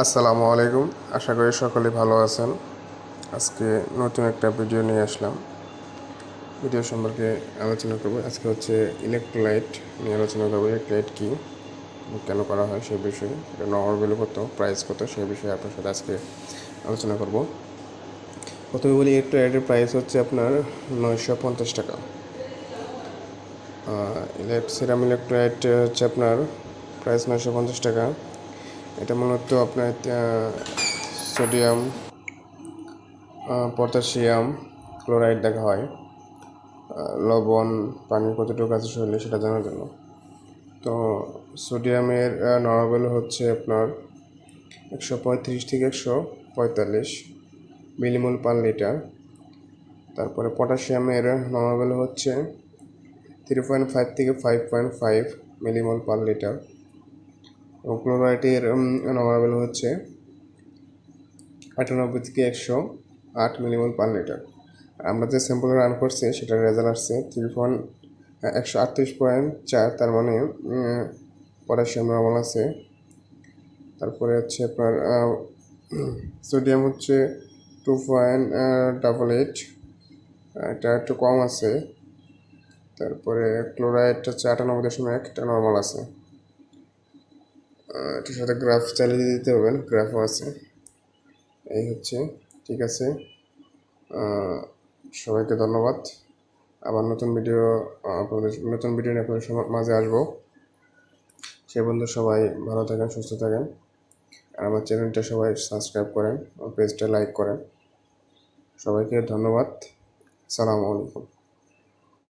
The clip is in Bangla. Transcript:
আসসালামু আলাইকুম। আশা করি সকলে ভালো আছেন। আজকে নতুন একটা ভিডিও নিয়ে আসলাম। ভিডিও সম্পর্কে আলোচনা করব। আজকে হচ্ছে ইলেকট্রোলাইট নিয়ে আলোচনা করব। ইলেকট্রোলাইট কী? কেন করা হয় সেই বিষয়ে? এটা নর্মাল ভ্যালু কত? প্রাইস কত? সেই বিষয়ে আপনার সাথে আজকে আলোচনা করব। প্রথমে বলি, ইলেকট্রোলাইটের প্রাইস হচ্ছে আপনার নয়শো পঞ্চাশ টাকা। সিরাম ইলেকট্রোলাইট হচ্ছে আপনার প্রাইস নয়শো পঞ্চাশ টাকা। এটা মূলত আপনার সোডিয়াম পটাশিয়াম ক্লোরাইড দেখা হয়। লবণ, পানি কতটুকু আছে শরীরে সেটা জানার জন্য। তো সোডিয়ামের নর্মাল হচ্ছে আপনার একশো পঁয়ত্রিশ থেকে একশো পঁয়তাল্লিশ মিলিমোল পার লিটার। তারপরে পটাশিয়ামের নর্মাল হচ্ছে থ্রি পয়েন্ট ফাইভ থেকে five point five millimole per litre. এবং ক্লোরাইডের নর্মাল হচ্ছে আটানব্বই থেকে একশো আট মিলিমোল পার লিটার। আমরা যে স্যাম্পল রান করছি, সেটার রেজাল্ট আসছে থ্রি পয়েন্ট একশো আটত্রিশ পয়েন্ট চার, তার মানে পটাশিয়াম নর্মাল আছে। তারপরে হচ্ছে আপনার সোডিয়াম হচ্ছে টু পয়েন্ট ডাবল এইট এটা একটু কম আছে। তারপরে ক্লোরাইড হচ্ছে আটানব্বই দশমিক এক, এটা নর্মাল আছে। এটার সাথে গ্রাফ চালিয়ে দিতে হবে গ্রাফও আছে। এই হচ্ছে, ঠিক আছে। সবাইকে ধন্যবাদ। আবার নতুন ভিডিও আপনাদের, নতুন ভিডিও নিয়ে আপনাদের মাঝে আসব। সে বন্ধু সবাই ভালো থাকেন, সুস্থ থাকেন। আর আমার চ্যানেলটা সবাই সাবস্ক্রাইব করেন পেজটা লাইক করেন। সবাইকে ধন্যবাদ। সালামু আলাইকুম।